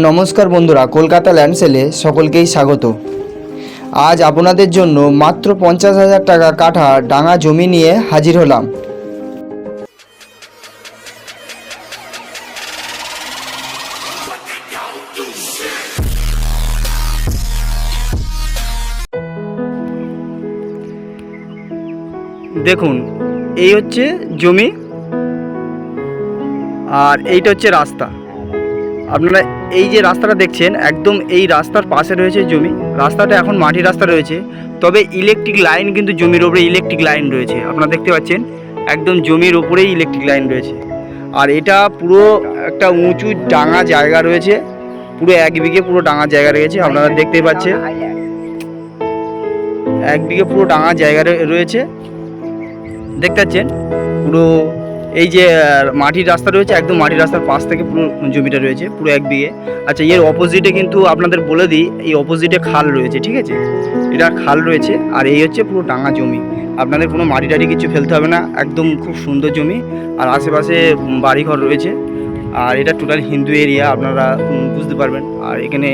নমস্কার বন্ধুরা, কলকাতা ল্যান্ড সেলে সকলকেই স্বাগত। আজ আপনাদের জন্য মাত্র পঞ্চাশ হাজার টাকা কাঠা ডাঙা জমি নিয়ে হাজির হলাম। দেখুন, এই হচ্ছে জমি আর এইটা হচ্ছে রাস্তা। আপনারা এই যে রাস্তাটা দেখছেন, একদম এই রাস্তার পাশে রয়েছে জমি। রাস্তাটা এখন মাটির রাস্তা রয়েছে। তবে ইলেকট্রিক লাইন কিন্তু জমির ওপরে ইলেকট্রিক লাইন রয়েছে। আপনারা দেখতে পাচ্ছেন, একদম জমির ওপরেই ইলেকট্রিক লাইন রয়েছে। আর এটা পুরো একটা উঁচু ডাঙা জায়গা রয়েছে। পুরো এক বিঘে পুরো ডাঙা জায়গা রয়েছে। আপনারা দেখতে পাচ্ছেন, এক বিঘে পুরো ডাঙা জায়গা রয়ে- রয়েছে দেখতে পাচ্ছেন, পুরো এই যে মাটির রাস্তা রয়েছে, একদম মাটির রাস্তার পাশ থেকে পুরো জমিটা রয়েছে, পুরো এক বিঘে। আচ্ছা এর অপোজিটে কিন্তু আপনাদের বলে দিই, এই অপোজিটে খাল রয়েছে, ঠিক আছে? এটা খাল রয়েছে, আর এই হচ্ছে পুরো ডাঙা জমি। আপনাদের কোনো মাটি টাটি কিছু ফেলতে হবে না, একদম খুব সুন্দর জমি। আর আশেপাশে বাড়িঘর রয়েছে। আর এটা টোটাল হিন্দু এরিয়া আপনারা বুঝতে পারবেন। আর এখানে,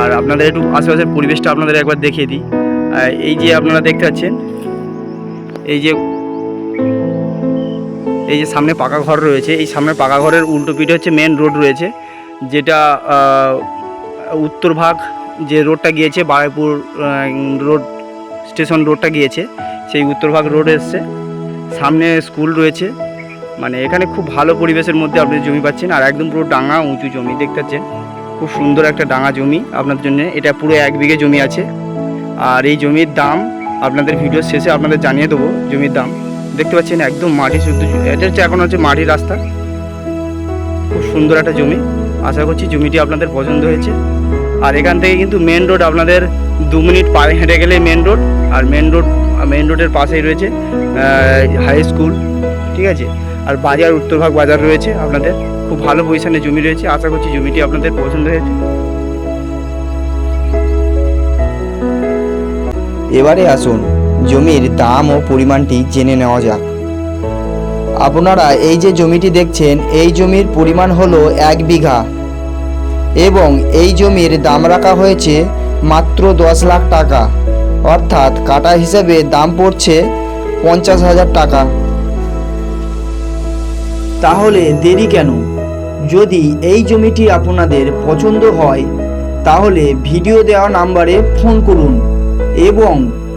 আর আপনাদের একটু আশেপাশের পরিবেশটা আপনাদের একবার দেখিয়ে দিই। এই যে আপনারা দেখতে পাচ্ছেন, এই যে এই যে সামনে পাকা ঘর রয়েছে, এই সামনে পাকা ঘরের উল্টো পিঠে হচ্ছে মেন রোড রয়েছে, যেটা উত্তর ভাগ যে রোডটা গিয়েছে, বারাইপুর রোড স্টেশন রোডটা গিয়েছে, সেই উত্তর ভাগ রোড এসছে। সামনে স্কুল রয়েছে মানে এখানে খুব ভালো পরিবেশের মধ্যে আপনি জমি পাচ্ছেন, আর একদম পুরো ডাঙা উঁচু জমি দেখতে পাচ্ছেন। খুব সুন্দর একটা ডাঙা জমি আপনার জন্য, এটা পুরো এক বিঘে জমি আছে। আর এই জমির দাম, আপনাদের ভিডিও শেষে আপনাদের জানিয়ে দেবো জমির দাম। দেখতে পাচ্ছেন একদম মাটি শুদ্ধ। এটা হচ্ছে এখন হচ্ছে মাটির রাস্তা। খুব সুন্দর একটা জমি। আশা করছি জমিটি আপনাদের পছন্দ হয়েছে। আর এখান থেকে কিন্তু মেন রোড আপনাদের দু মিনিট পায়ে হেঁটে গেলে মেন রোড আর মেন রোড মেন রোডের পাশেই রয়েছে হাই স্কুল ঠিক আছে? আর বাজার উত্তরভাগ বাজার রয়েছে আপনাদের। খুব ভালো পজিশনে জমি রয়েছে। আশা করছি জমিটি আপনাদের পছন্দ হয়েছে। এবারে আসুন জমির দাম ও পরিমাণটি জেনে নেওয়া যাক। আপনারা এই যে জমিটি দেখছেন, এই জমির পরিমাণ হলো এক বিঘা। এবং এই জমির দাম রাখা হয়েছে মাত্র দশ লাখ টাকা। অর্থাৎ কাটা হিসেবে দাম পড়ছে পঞ্চাশ হাজার টাকা। তাহলে দেরি কেন? যদি এই জমিটি আপনাদের পছন্দ হয়, তাহলে ভিডিও দেওয়া নাম্বারে ফোন করুন এবং